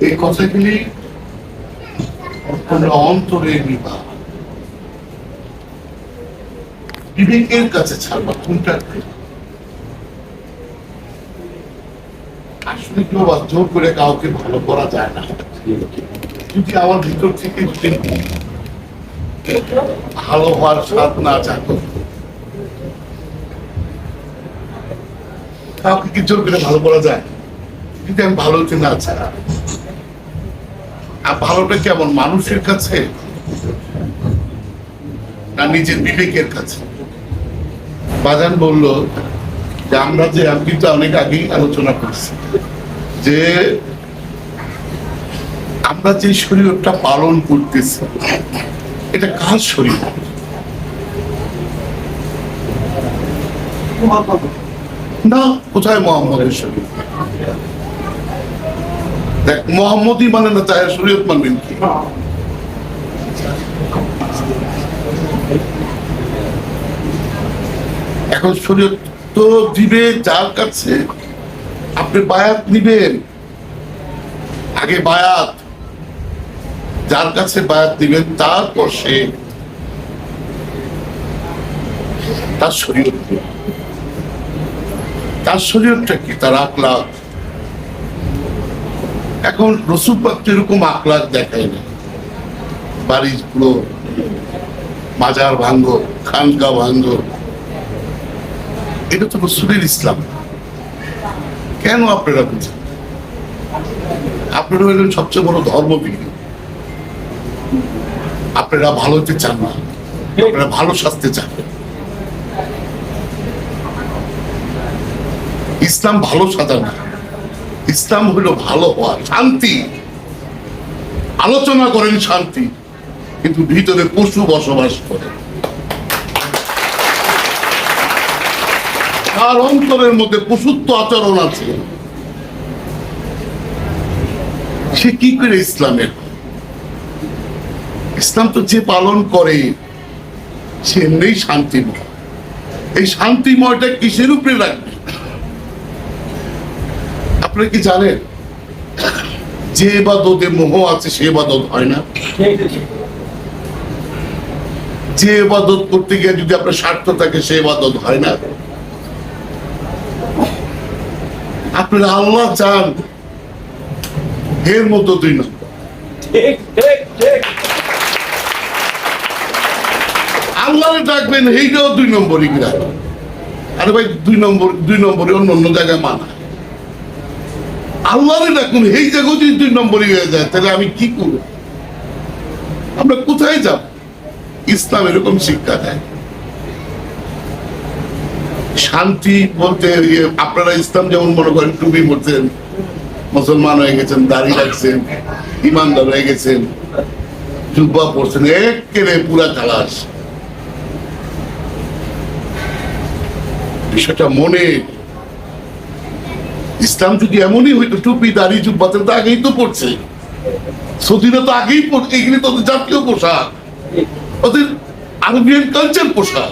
এই কথাগুলি আমরা অন্তরে নিবা বিবেকের কাছে ছাড়বা কোনটা আসলে কেউ জোর করে কাউকে ভালো করা যায় না। যদি আমার ভিতর থেকে ভালো হওয়ার স্বাদ না কাউকে কি জোর করে ভালো করা যায়? যদি আমি ভালো না চাই ভালোটা কেমন মানুষের কাছে? না নিজের বিবেকের কাছে? বাজান বলল, যে আমরা যে, আমি কিন্তু অনেক আগেই আলোচনা করছি, যে আমরা যে শরীরটা পালন করতেছি, এটা কার শরীর? না, কোথায় মোহাম্মদের শরীর? দেখ মোহাম্মদই মানে না তাই শরীয়ত মানবেন কি? এখন শরীয়ত তো দিবে, যার কাছে আপনি বায়াত নিবেন, আগে বায়াত। যার কাছে বায়াত দিবেন তারপর সে তার নিবে। তার শরীরটা কি? তার আকলাক এখন রসুল পাক এরকম আকলাক দেখায় না বাড়ি পুরো মাজার ভাঙ্গ, খানকা ভাঙ্গ। এটা তো রসুলের ইসলাম। কেন আপনারা বুঝেন? আপনারা হলেন সবচেয়ে বড় ধর্ম ধর্মবিদ। আপনারা ভালো হতে চান না। আপনারা ভালো স্বাস্থ্য চান। ইসলাম ভালো সাজা না। ইসলাম হলো ভালো হওয়া শান্তি। আলোচনা করেন শান্তি, কিন্তু ভিতরে পশু বসবাস করে। তার অন্তরের মধ্যে পশুত্ব আচরণ আছে। সে কি করে ইসলামের ইসলাম তো যে পালন করে, সে এমনি শান্তিময়। এই শান্তিময়টা কিসের উপরে রাখবে? আপনি কি জানেন? যে এবাদতে মোহ আছে সে এবাদত হয় না। যে এবাদত করতে গিয়ে যদি আপনার স্বার্থ থাকে সে এবাদত হয় না। আপনারা আল্লাহ চান এর মতো দুই ঠিক আল্লাহরে ডাকবেন এইটাও দুই নম্বরই আরে ভাই দুই নম্বর দুই নম্বরে অন্য অন্য জায়গায় মানা আল্লাহরে ডাকুন এই জায়গায় যদি দুই নম্বরই হয়ে যায়, তাহলে আমি কি করব? আমরা কোথায় যাব? ইসলাম এরকম শিক্ষা দেয়। শান্তি বলতে আপনারা ইসলাম যেমন মনে করেন টুপি পড়ছেন মুসলমান হয়ে গেছেন, দাড়ি রাখছেন, ইমানদার হয়ে গেছেন, জুব্বা পড়ছেন একেবারে পুরা কালাস বিষয়টা মনে ইসলাম যদি এমনই হইতো, টুপি, দাড়ি, জুব্বা, তাহলে তো আগেই তো পড়ছে। সৌদিরা তো আগেই পড়ছে এগুলি তো জাতীয় পোশাক। ওদের আরবিয়ান কালচার পোশাক।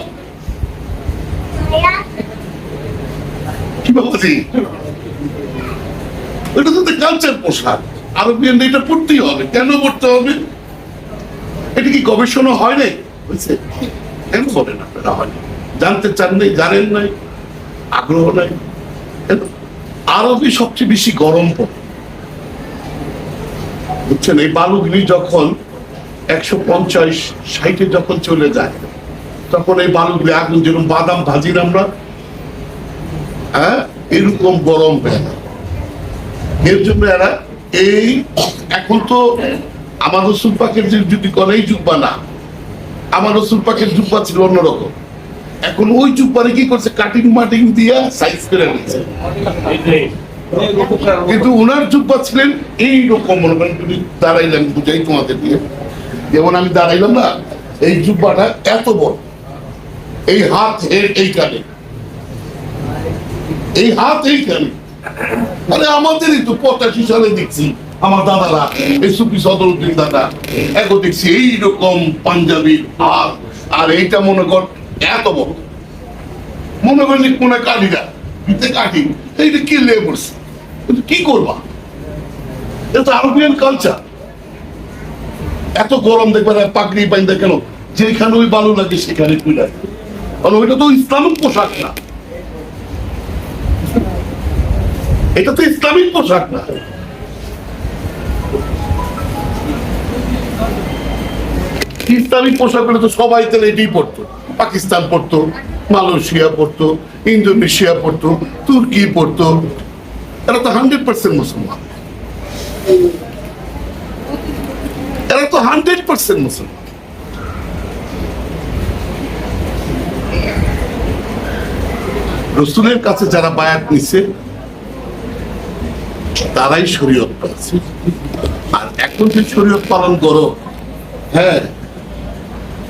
এটা কালচার পোশাক। আরবিয়ান এটা হবে। কেন পড়তে হবে? এটা কি গবেষণা কেন হয় জানতে চান নাই? জানেন নাই? আগ্রহ নাই? আরবি সবচেয়ে বেশি গরম পড়ে। বুঝছেন, এই বালুগুলি যখন একশো পঞ্চাশ ষাটে যখন চলে যায়, তখন এই বালুগুলি আগুন, যেরকম বাদাম ভাজির আমরা হ্যাঁ এরকম গরম হয়ে এর জন্য এরা এই, এখন তো আমার রসুল পাকের যদি করে, এই জুব্বা না। আমার রসুল পাকের জুব্বা ছিল অন্যরকম। এখন ওই জুব্বারে কি করছে? কাটিং মাটিং দিয়া সাইজ করে নিচ্ছে কিন্তু ওনার জুব্বা ছিলেন এই রকম মনে করেন তুমি দাঁড়াইলাম, বুঝাই তোমাদের দিয়ে। যেমন আমি দাঁড়াইলাম না, এই জুব্বাটা এত বড়। এই হাত, এর এইখানে। এই হাত এইখানে। আরে আমাদেরই তো পঁচাশি সালে দেখছি, আমার দাদারা এই সুফি সদরুদ্দিন দাদা। এখন দেখছি এইরকম পাঞ্জাবি হাত। আর এইটা মনে কর এত বড়। মনে করেন কোন এইটা কি কি করবা? এটা আরবিয়ান কালচার এত গরম কেন? যেখানে ওই বালু লাগে, সেখানে কারণ ওইটা তো ইসলামিক পোশাক না। এটা তো ইসলামিক পোশাক না। ইসলামিক পোশাকগুলো তো সবাই তাহলে এটাই পড়তো পাকিস্তান পড়তো, মালয়েশিয়া পড়তো, ইন্দোনেশিয়া পড়তো, তুর্কি পড়তো। এরা তো হান্ড্রেড পার্সেন্ট মুসলমান। এরা তো হান্ড্রেড পার্সেন্ট মুসলমান। রসুলের কাছে যারা বায়াত নিছে, তারাই শরীয়ত পাচ্ছে আর এখন যে শরীয়ত পালন করো হ্যাঁ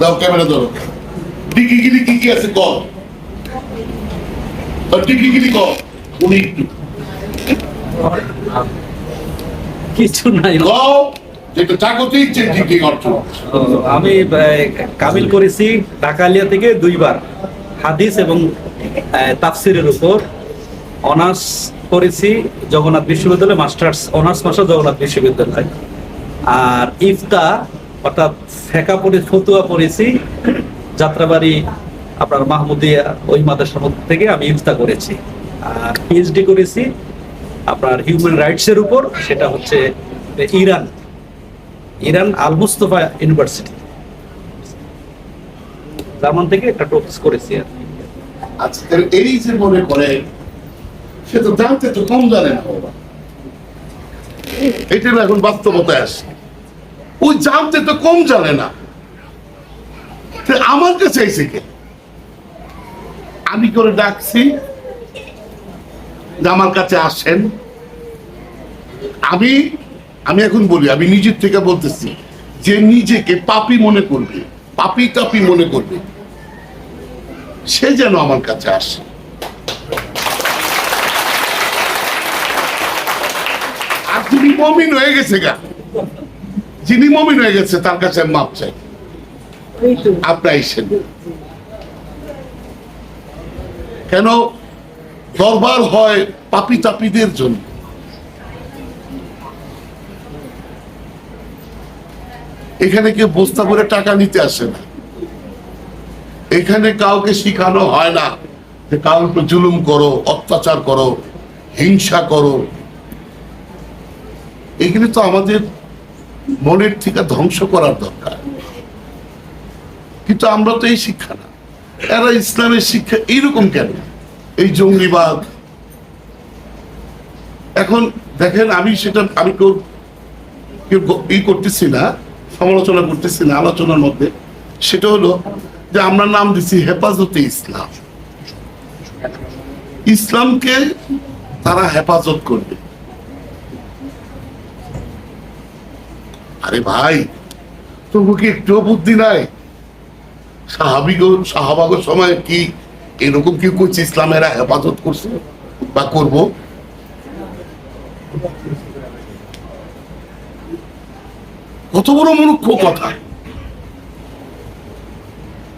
দাও ক্যামেরা ধরো। ডিকি গিরি কি কি আছে কল ডিকি গিরি কল উনি একটু। কিছু নাই। কও যেটা জাগতিক যে ডিগ্রি অর্জন আমি কামিল করেছি ঢাকালিয়া থেকে দুইবার। হাদিস এবং তাফসিরের উপর। অনার্স করেছি জগন্নাথ বিশ্ববিদ্যালয় মাস্টার্স অনার্স মাস্টার জগন্নাথ বিশ্ববিদ্যালয়। আর ইফতা অর্থাৎ ফেকা পড়ে, ফতুয়া পড়েছি। যাত্রাবাড়ি আপনার মাহমুদিয়া ওই মাদ্রাসার মধ্যে থেকে আমি ইফতা করেছি। আর পিএইচডি করেছি আপনার হিউম্যান রাইটস এর উপর, সেটা হচ্ছে Iran. Iran Al Mustafa university. German থেকে একটা টোপিস করেছি আর। আচ্ছা এই যে মনে করে, সে তো জানতে তো কম জানে না এটা এখন বাস্তবতায় আসে ওই জানতে তো কম জানে না। আমার কাছে এসে কে? আমি করে ডাকছি? আমার কাছে আসেন। আমি আমি এখন বলি, আমি নিজের থেকে বলতেছি যে নিজেকে পাপি মনে করবে, পাপি তাপি মনে করবে। সে যেন আমার কাছে আসে। আর তুমি মমিন হয়ে গেছে গা। যিনি মমিন হয়ে গেছে তার কাছে মাপ চাই। আপনার কেন? দরবার হয় পাপি তাপিদের জন্য। এখানে কেউ বস্তা করে টাকা নিতে আসে না। এখানে কাউকে শিখানো হয় না যে কারোর উপর জুলুম করো অত্যাচার করো হিংসা করো। এগুলি তো আমাদের মনের থেকে ধ্বংস করার দরকার। কিন্তু আমরা তো এই শিক্ষা না। এরা ইসলামের শিক্ষা এইরকম কেন? এই জঙ্গিবাদ। এখন দেখেন আমি সেটা, আমি কেউ কেউ ই করতেছি না, সমালোচনা করতেছি না আলোচনার মধ্যে। সেটা হলো যে আমরা নাম দিছি হেফাজতে ইসলাম। ইসলামকে তারা হেফাজত করবে। আরে ভাই, তবু কি একটুও বুদ্ধি নাই? সাহাবিগ সাহাবাগর সময় কি এরকম কি করছে ইসলামেরা হেফাজত করছে বা করব? কত বড় মূর্খ কথা।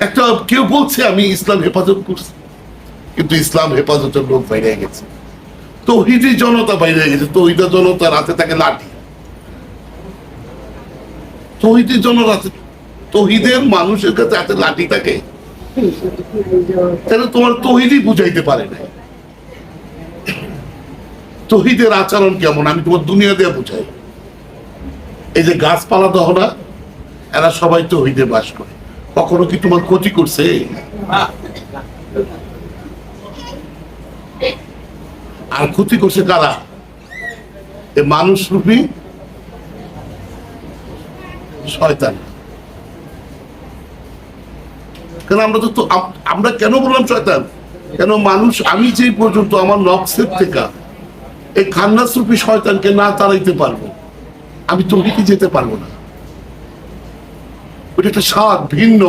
একটা কেউ বলছে, আমি ইসলাম হেফাজত করছি। কিন্তু ইসলাম হেফাজতের লোক বাইরে গেছে। তহিদি জনতা বাইরে গেছে। তহিদা জনতা রাতে তাকে লাঠি তহিদি জনরাতে তহিদের মানুষের কাছে হাতে লাঠি থাকে, তাহলে তোমার তহিদি বুঝাইতে পারে না। তহিদের আচরণ কেমন? আমি তোমার দুনিয়া দিয়ে বুঝাই। এই যে গাছপালা দহনা, এরা সবাই তহিদে বাস করে। কখনো কি তোমার ক্ষতি করছে? আর ক্ষতি করছে কারা? এ মানুষ রূপী শয়তান। কেন আমরা তো আমরা কেন বললাম শয়তান? কেন মানুষ আমি যে পর্যন্ত আমার নকশের থেকে এই খান্নাস রূপী শয়তানকে না তাড়াইতে পারব, আমি তহিকে যেতে পারব না। ওটা একটা স্বাদ, ভিন্ন।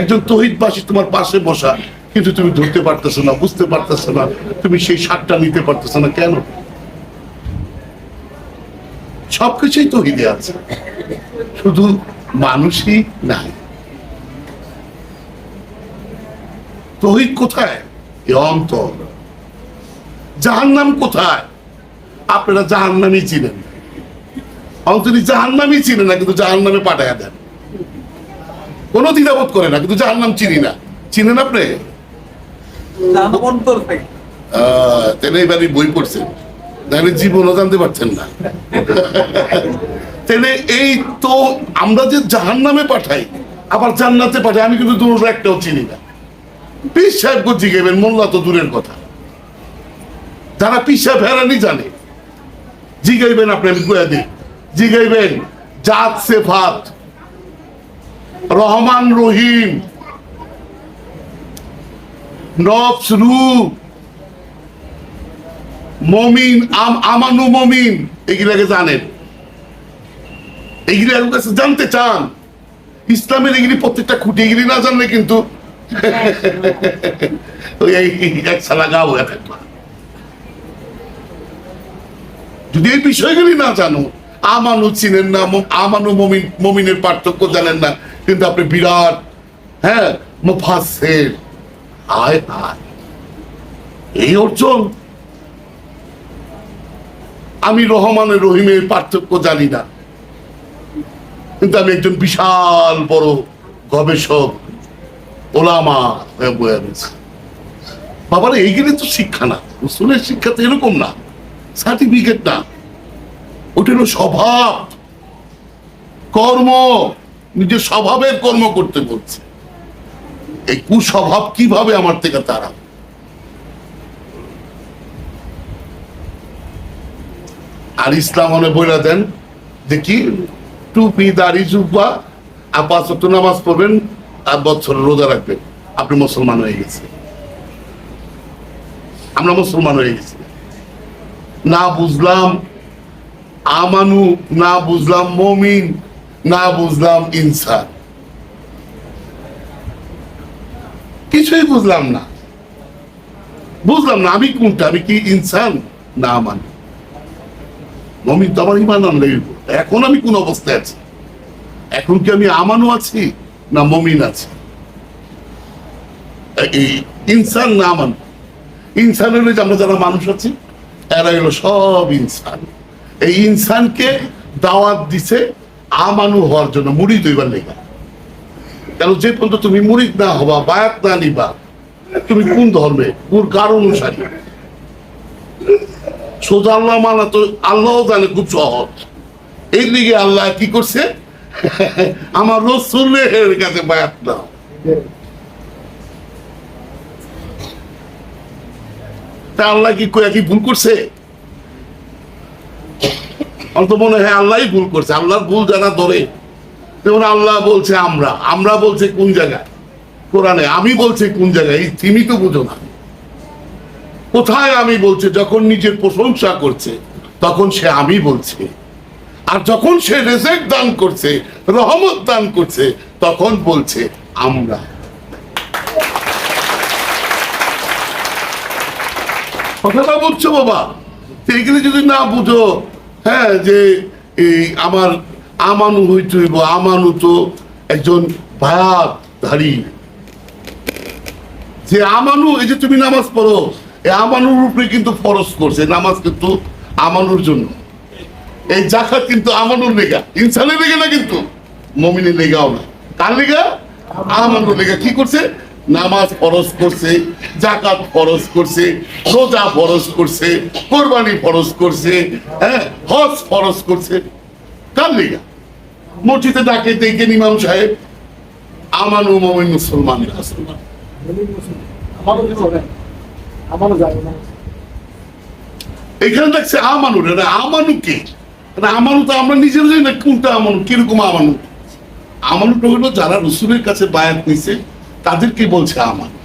একজন তহিদবাসী তোমার পাশে বসা, কিন্তু তুমি ধরতে পারতেছো না, বুঝতে পারতেছো না, তুমি সেই স্বাদটা নিতে পারতেছো না, কেন? সবকিছুই তহিদে আছে। শুধু মানুষই নাই। তহিদ কোথায়? এ অন্তর। জাহান্নাম কোথায়? আপনারা জাহান্নামই চিনেন। না। অন্তরি জাহান্নামই চিনে না কিন্তু জাহান্নামে পাঠায়া দেন। কোনো দ্বিধাবোধ করে না কিন্তু জাহান্নাম চিনি না। চিনেন আপনি? অন্তর আহ, তাহলে এবারে বই পড়ছেন। তাহলে জীবনও জানতে পারছেন না। তাহলে এই তো আমরা যে জাহান নামে পাঠাই, আবার জান্নাতে পাঠাই, আমি কিন্তু দুটো একটাও চিনি না। পিস সাহেব জিগেবেন মোল্লা তো দূরের কথা। যারা পিস সাহেব হেরানি জানে জিগাইবেন আপনি, আমি জিগাইবেন জাত, সেফাত, রহমান, রহিম, নফস, রূপ মমিন, আম আমানু মমিন। এগুলাকে জানেন এগুলি আমার কাছে জানতে চান। ইসলামের এগুলি প্রত্যেকটা খুঁটি, এগুলি না জানলে কিন্তু। যদি এই বিষয়গুলি না জানো, আমানু চিনেন না আমানু মমিন মমিনের পার্থক্য জানেন না, কিন্তু আপনি বিরাট হ্যাঁ মুফাসসির। হায় হায়। এই অর্জন আমি রহমানের, রহিমের পার্থক্য জানি না। কিন্তু আমি একজন বিশাল বড় গবেষক, ওলামা বাবার এইগুলি তো শিক্ষা না। রসুলের শিক্ষা তো এরকম না। সার্টিফিকেট না। ওটা স্বভাব। কর্ম। নিজের স্বভাবের কর্ম করতে বলছে। এই কুস্বভাব কীভাবে আমার থেকে তারা আর ইসলাম মনে বলে দেন যে কি? টুপি দাড়ি জুব্বা আর পাঁচ নামাজ পড়বেন আর বছর রোজা রাখবেন আপনি মুসলমান হয়ে গেছে। আমরা মুসলমান হয়ে গেছি। না বুঝলাম আমানু, না বুঝলাম মমিন, না বুঝলাম ইনসান। কিছুই বুঝলাম না। বুঝলাম না আমি কোনটা, আমি কি ইনসান না আমানু? মমিন তো আমার ইমান আনলে এখন আমি কোন অবস্থায় আছি? এখন কি আমি আমানও আছি না মমিন আছি? ইনসান না আমান ইনসান হলে যে আমরা যারা মানুষ আছি এরা হলো সব ইনসান। এই ইনসানকে দাওয়াত দিছে আমানু হওয়ার জন্য মুড়ি দইবার লেগা। কেন যে পর্যন্ত তুমি মুড়িদ না হবা, বায়াত না নিবা, তুমি কোন ধর্মে? কোন কার অনুসারী? সোজা আল্লাহ মানা তো আল্লাহ জানে খুব সহজ। এই দিকে আল্লাহ কি করছে? আমার রসুলের কাছে বায়াত দাও তা আল্লাহ কি কয়া কি ভুল করছে? আমার তো মনে হয় আল্লাহই ভুল করছে। আল্লাহর ভুল যারা ধরে, যেমন আল্লাহ বলছে আমরা। আমরা বলছে কোন জায়গায়? কোরআনে। আমি বলছে কোন জায়গায়? এই তুমি তো বুঝো না। কোথায় আমি বলছে? যখন নিজের প্রশংসা করছে, তখন সে আমি বলছে। আর যখন সে রেজেক্ট দান করছে, রহমত দান করছে, তখন বলছে আমরা। কথাটা বুঝছ বাবা? এগুলি যদি না বুঝো হ্যাঁ যে এই আমার আমানু হইতে হইব, আমানু তো একজন ভায়াতধারী যে আমানু, এই যে তুমি নামাজ পড়ো এই আমানুর উপরে কিন্তু ফরজ করছে, নামাজ কিন্তু আমানুর জন্য। এই জাকাত কিন্তু আমানুর লেগা, ইনসানের লেগে না কিন্তু মমিনের লেগাও না। কার লেগা? আমানুর লেগা। কি করছে? নামাজ করছে, জাকাত ফরজ করছে, রোজা ফরজ করছে, কোরবানি ফরজ করছে হ্যাঁ হজ ফরজ করছে। কার লেগা? মসজিদে ডাকে দেখেন ইমাম সাহেব, আমানু মমিন মুসলমান। মুসলমান। না। এখানে দেখছে আমানু রে আমানু আমানু তো আমরা নিজের জানি না কোনটা আমানু, কীরকম আমানু। আমানুটা হলো যারা রসুলের কাছে বায়াত নিছে, তাদেরকে বলছে আমানু।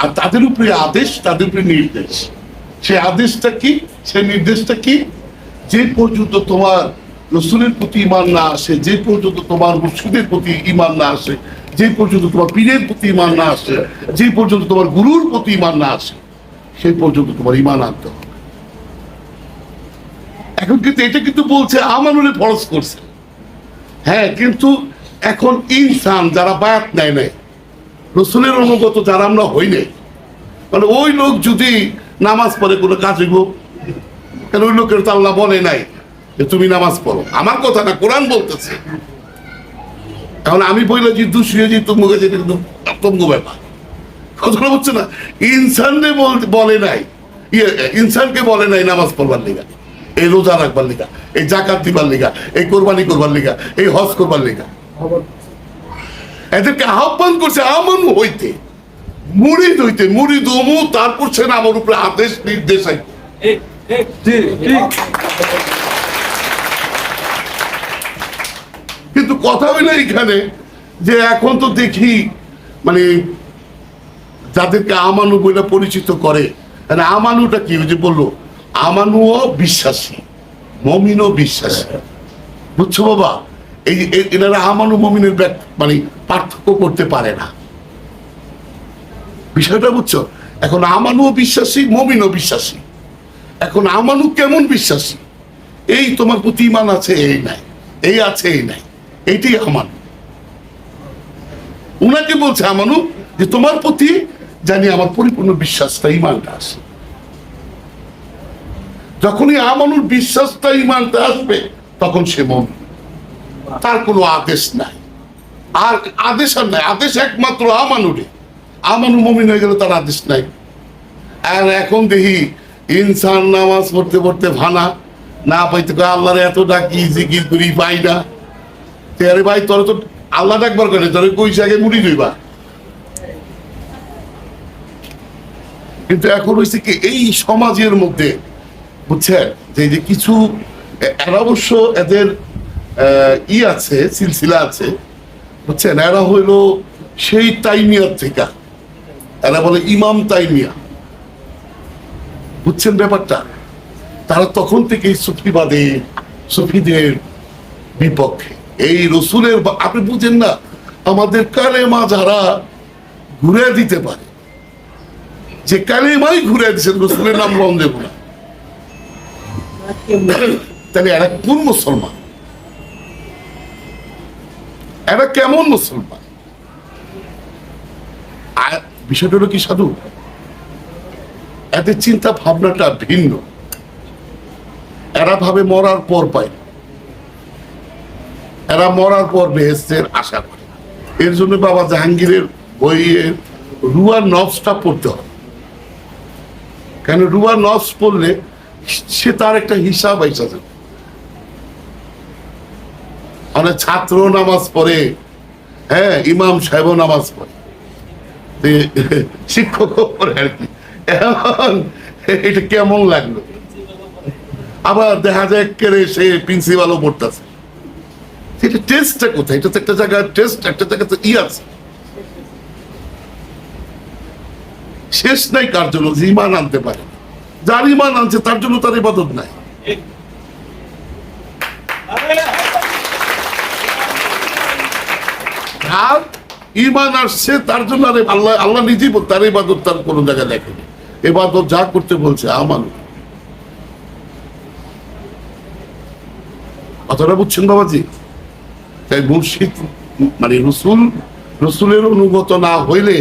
আর তাদের উপরে আদেশ, তাদের উপরে নির্দেশ। সে আদেশটা কি? সে নির্দেশটা কি? যে পর্যন্ত তোমার রসুলের প্রতি ইমান না আসে, যে পর্যন্ত তোমার মুর্শিদের প্রতি ইমান না আসে যে পর্যন্ত তোমার পীরের প্রতি ইমান না আসে যে পর্যন্ত তোমার গুরুর প্রতি ইমান না আসে সেই পর্যন্ত তোমার ইমান আনতে হবে। এখন কিন্তু এটা কিন্তু বলছে আমানুরে ফরজ করছে। হ্যাঁ কিন্তু এখন ইনসান যারা বায়াত নেয় নাই, রসুলের অনুগত যারা আমরা হই নাই মানে ওই লোক যদি নামাজ পড়ে কোনো কাজে গো কেন ওই লোকের তো আল্লাহ বলে নাই যে তুমি নামাজ পড়ো? আমার কথা না, কোরআন বলতেছে। কারণ আমি বললে যে দুশুয়ে যে তুমি যেটা কিন্তু আতঙ্ক ব্যাপার। কথাটা হচ্ছে না, ইনসানরে বলে নাই। ইয়ে ইনসানকে বলে নাই নামাজ পড়বার লিগা, এই রোজা রাখবার লিগা, এই জাকাত দিবার লিগা, এই কোরবানি করবার লিগা, এই হজ করবার লিগা। এদেরকে আহ্বান করছে, আমন হইতে, মুড়িদ হইতে, মুড়িদ ওমু তারপর সে আমার উপরে আদেশ, নির্দেশ আইতে কিন্তু কথা হইল এইখানে যে এখন তো দেখি মানে যাদেরকে আমানু বলে পরিচিত করে মানে আমানুটা কি যে বলল? আমানুও বিশ্বাসী, মমিনও বিশ্বাসী। বুঝছ বাবা? এই- এনারা আমানু মমিনের মানে পার্থক্য করতে পারে না। বিষয়টা বুঝছ? এখন আমানুও বিশ্বাসী, মমিনও বিশ্বাসী। এখন আমানু কেমন বিশ্বাসী? এই তোমার প্রতি ইমান আছে, এই নাই। এই আছে, এই নাই। এইটাই আমানু উনাকে বলছে, আমানু, যে তোমার প্রতি জানি আমার পরিপূর্ণ বিশ্বাসটা ইমানটা আসে। যখনই আমানুর বিশ্বাসটা ইমানটা আসবে, তখন সে মন তার কোনো আদেশ নাই। আর আদেশ আর নাই, আদেশ একমাত্র আমানুরে। আমানু মমিন হয়ে গেলে তার আদেশ নাই। আর এখন দেখি, ইনসান নামাজ পড়তে পড়তে ভানা, না পাইতে আল্লাহর এত ডাকি জিকির করি পাই না। ভাই, তোর তো আল্লাহ করে, তোর কইছে আগে মুড়ি দইবা কিন্তু এখন হয়েছে কি, এই সমাজের মধ্যে, বুঝছেন? যে যে কিছু এরা অবশ্য এদের ই আছে, সিলসিলা আছে, বুঝছেন? এরা হইল সেই তাইমিয়ার থেকে। এরা বলে ইমাম তাইমিয়া। বুঝছেন ব্যাপারটা? তারা তখন থেকেই সুফিবাদী, সুফিদের বিপক্ষে। এই রসুলের আপনি বুঝেন না, আমাদের কালেমা যারা ঘুরে দিতে পারে, যে কালেমাই ঘুরে দিচ্ছেন রসুলের নাম রং দেব না। তাহলে এরা কোন মুসলমান? এরা কেমন মুসলমান? বিষয়টা হলো কি সাধু? এদের চিন্তা ভাবনাটা ভিন্ন। এরা ভাবে মরার পর পায়। এরা মরার পর বেহেস্তের আশা করে। এর জন্য বাবা জাহাঙ্গীরের বইয়ের রুয়ার নবসটা পড়তে হবে কেন রুয়ার নবস পড়লে সে তার একটা হিসাব আইসা যাবে। অনেক ছাত্র নামাজ পড়ে হ্যাঁ ইমাম সাহেব নামাজ পড়ে। শিক্ষক পড়ে আর কি। এখন এটা কেমন লাগল? আবার দেখা যায় কেড়ে সে প্রিন্সিপালও পড়তেছে। এটা টেস্টটা কোথায়? এটা তো একটা জায়গায় টেস্ট একটা জায়গায় তো ই আছে। শেষ নাই কার জন্য? যে ইমান আনতে পারে। যার ইমান আনছে, তার জন্য তার ইবাদত নাই। আর ইমান আসছে, তার জন্য আরে আল্লাহ আল্লাহ নিজেই তার ইবাদত তার কোনো জায়গায় দেখেনি এবাদত যা করতে বলছে আমার কথাটা বুঝছেন বাবাজি? তাই মুর্শিদ মানে রসুল রসুলের অনুগত না হইলে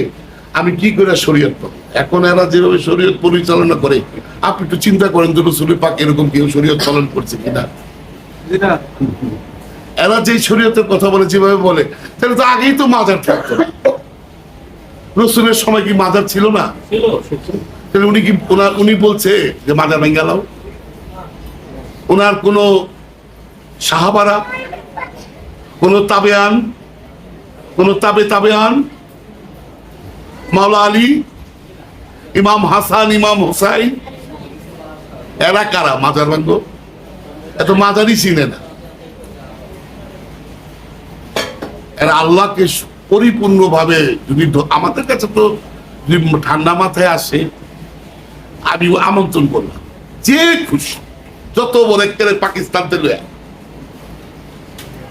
আমি কি করে শরীয়ত পাবো এখন এরা যেভাবে শরীয়ত পরিচালনা করে আপনি একটু চিন্তা করেন যে রসুলের পাক এরকম কেউ শরীয়ত পালন করছে কিনা। এরা যে শরীয়তের কথা বলে যেভাবে বলে তাহলে তো আগেই তো মাজার থাকতো। রসুলের সময় কি মাজার ছিল না? তাহলে উনি কি ওনার উনি বলছে যে মাজার ভেঙ্গা লাও ওনার কোনো সাহাবারা কোনো তাবেয়ান, কোনো তাবে তাবেয়ান, মাওলা আলী, ইমাম হাসান, ইমাম হোসাইন, এরা কারা মাজার ভাঙ্গ এত মাজারই চিনে না। এরা আল্লাহকে পরিপূর্ণভাবে যদি আমাদের কাছে তো যদি ঠান্ডা মাথায় আসে আমি আমন্ত্রণ করলাম। যে খুশি, যত বলে কেড়ে পাকিস্তান থেকে লয়ে আয়। আরে হায়দারি বলতে নেবে তো লয়ে আয়। লয়ে আয়।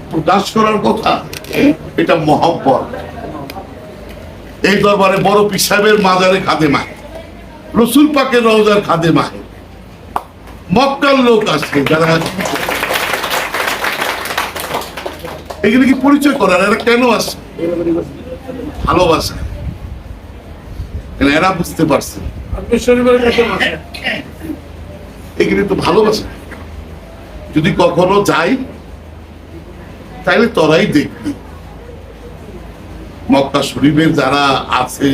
প্রকাশ করার কথা, এটা মহব্বত। এই দরবারে বড় পীর সাহেবের মাজারে খাদে মায় রসুল পাকের রওজার খাদে মায় মক্কার লোক আসছে যারা এখানে কি পরিচয় করার? এরা কেন আসে ভালোবাসা। এরা বুঝতে পারছে কাছে তো ভালোবাসা। যদি কখনো যাই তাহলে তোরাই দেখবি। মক্কা শরীফের যারা আছে,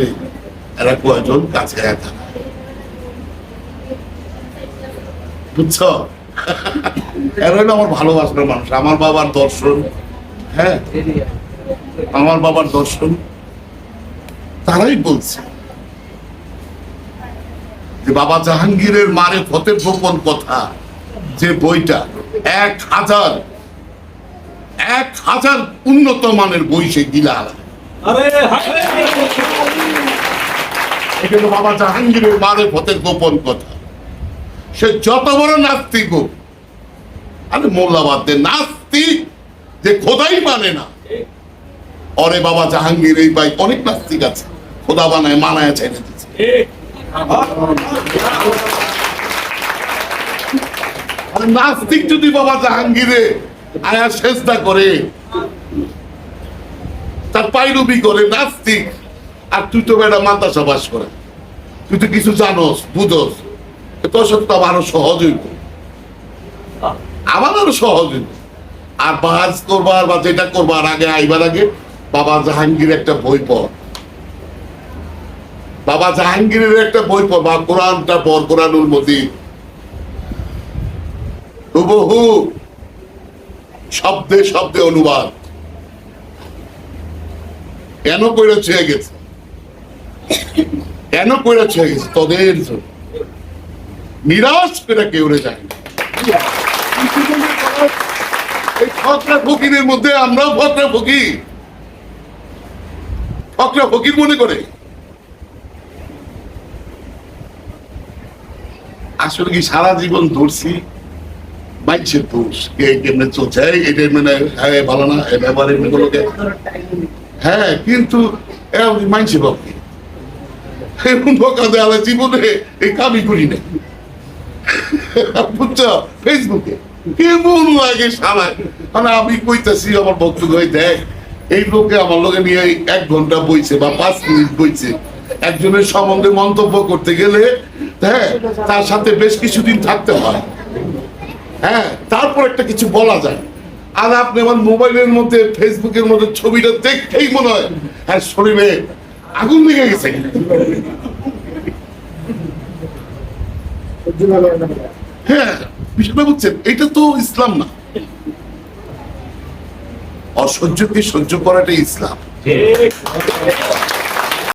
এরা কয়জন কাছে থাকে বুঝছ? এরা হলো আমার ভালোবাসার মানুষ। আমার বাবার দর্শন হ্যাঁ? আমার বাবার দর্শন। তারাই বলছে যে, বাবা জাহাঙ্গীরের মারে ফতে গোপন কথা। যে বইটা এক হাজার এক হাজার উন্নত মানের বই সে গিলা এটা বাবা জাহাঙ্গীরের মারে ফতে গোপন কথা। সে যত বড় নাস্তিক হোক আরে মোল্লাবাদ নাস্তিক যে খোদাই মানে না। অরে বাবা জাহাঙ্গীর এই ভাই অনেক নাস্তিক আছে। খোদা বানায় মানায় ছেড়ে দিচ্ছে নাস্তিক যদি বাবা জাহাঙ্গীরে আয়া চেষ্টা করে। তার পাইরুবি করে, নাস্তিক। আর তুই তো বেটা মাদ্রাসা বাস করে। তুই তো কিছু জানোস, বুঝোস। তোর সাথে তো আরও সহজ হইত আমার আরও সহজ হইত আর বাজ করবার বা যেটা করবার আগে, আইবার আগে, বাবা জাহাঙ্গীর একটা বই পড়। বাবা জাহাঙ্গীরের একটা বই পড়, বা কোরআনটা পড়, কোরআনুল মজিদ। হুবহু। শব্দে শব্দে অনুবাদ। কেন কইরা ছুঁয়ে গেছে? কেন কইরা ছুঁয়ে গেছে? তোদের নিরাশ করে কেউ যায় ফকরা মধ্যে আমরাও ফকরা ফকির। ফকরা ফকির মনে করে। আসলে কি সারা জীবন ধরছি? মাইছে দোষ কে কেমনে চলছে? এটা মানে হ্যাঁ ভালো না? এ ব্যাপারে এগুলোকে হ্যাঁ কিন্তু মাইছে এরকম ধোকা জীবনে এই কামি করি না। বুঝছ? ফেসবুকে। কেমন লাগে মানে আমি কইতাছি, আমার বক্তব্য দেখ, এই লোকে আমার লোকে নিয়ে এক ঘণ্টা বইছে বা পাঁচ মিনিট বইছে। একজনের সম্বন্ধে মন্তব্য করতে গেলে হ্যাঁ তার সাথে বেশ কিছুদিন থাকতে হয়। হ্যাঁ তারপর একটা কিছু বলা যায়। আর আপনি আমার মোবাইলের মধ্যে, ফেসবুকের মধ্যে ছবিটা দেখতেই মনে হয় হ্যাঁ শরীরে আগুন লেগে গেছে। হ্যাঁ বিষয়টা বুঝছেন, এটা তো ইসলাম না। অসহ্যকে সহ্য করাটাই ইসলাম।